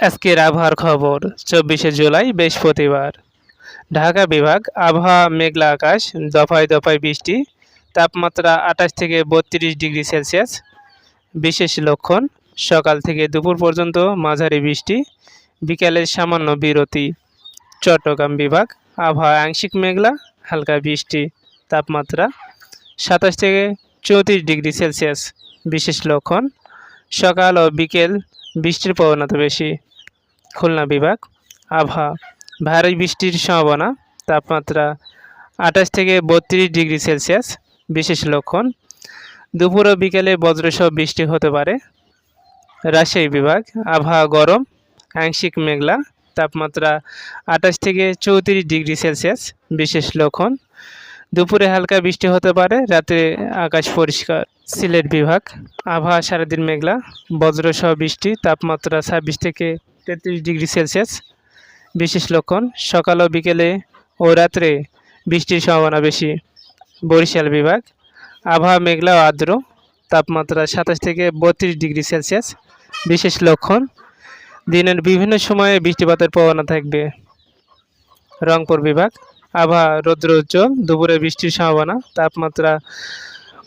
আজকের আবহাওয়ার খবর, চব্বিশে জুলাই, বৃহস্পতিবার। ঢাকা বিভাগ, আবহাওয়া, মেঘলা আকাশ, দফায় দফায় বৃষ্টি, তাপমাত্রা আঠাশ থেকে বত্রিশ ডিগ্রি সেলসিয়াস। বিশেষ লক্ষণ, সকাল থেকে দুপুর পর্যন্ত মাঝারি বৃষ্টি বিকেলের সামান্য বিরতি। চট্টগ্রাম বিভাগ, আবহাওয়া আংশিক মেঘলা, হালকা বৃষ্টি, তাপমাত্রা সাতাশ থেকে চৌত্রিশ ডিগ্রি সেলসিয়াস। বিশেষ লক্ষণ, সকাল ও বিকেল বৃষ্টির প্রবণতা বেশি। খুলনা বিভাগ। আবহাওয়া, ভারী বৃষ্টির সম্ভাবনা, তাপমাত্রা আঠাশ থেকে বত্রিশ ডিগ্রি সেলসিয়াস, বিশেষ লক্ষণ। দুপুর ও বিকেলে বজ্রসহ বৃষ্টি হতে পারে। রাজশাহী বিভাগ, আবহাওয়া গরম, আংশিক মেঘলা, তাপমাত্রা আঠাশ থেকে চৌত্রিশ ডিগ্রি সেলসিয়াস, বিশেষ লক্ষণ। দুপুরে হালকা বৃষ্টি হতে পারে, রাতে আকাশ পরিষ্কার। সিলেট বিভাগ, আবহাওয়া সারাদিন মেঘলা, বজ্রসহ বৃষ্টি, তাপমাত্রা ছাব্বিশ থেকে তেত্রিশ ডিগ্রি সেলসিয়াস। বিশেষ লক্ষণ, সকাল ও বিকেলে ও রাত্রে বৃষ্টির সম্ভাবনা বেশি। বরিশাল বিভাগ, আবহাওয়া মেঘলা আর্দ্র, তাপমাত্রা সাতাশ থেকে বত্রিশ ডিগ্রি সেলসিয়াস। বিশেষ লক্ষণ, দিনের বিভিন্ন সময়ে বৃষ্টিপাতের প্রবণতা থাকবে। রংপুর বিভাগ, আবহাওয়া রৌদ্র উজ্জ্বল, দুপুরে বৃষ্টির সম্ভাবনা, তাপমাত্রা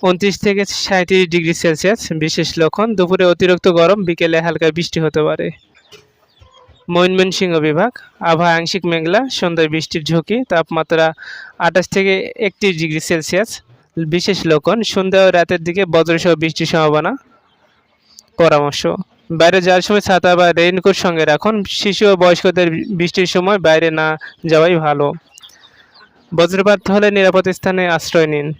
উনত্রিশ থেকে সাঁত্রিশ ডিগ্রি সেলসিয়াস। বিশেষ লক্ষণ, দুপুরে অতিরিক্ত গরম, বিকেলে হালকা বৃষ্টি হতে পারে। ময়মনসিংহ বিভাগ আবহাওয়া আংশিক মেঘলা, সন্ধ্যায় বৃষ্টির ঝুঁকি, তাপমাত্রা আঠাশ থেকে একত্রিশ ডিগ্রি সেলসিয়াস, বিশেষ লক্ষণ সন্ধ্যা ও রাতের দিকে বজ্রসহ বৃষ্টির সম্ভাবনা। পরামর্শ, বাইরে যাওয়ার সময় ছাতা বা রেইনকোট সঙ্গে রাখুন। শিশু ও বয়স্কদের বৃষ্টির সময় বাইরে না যাওয়াই ভালো। বজ্রপাত হলে নিরাপদ স্থানে আশ্রয় নিন।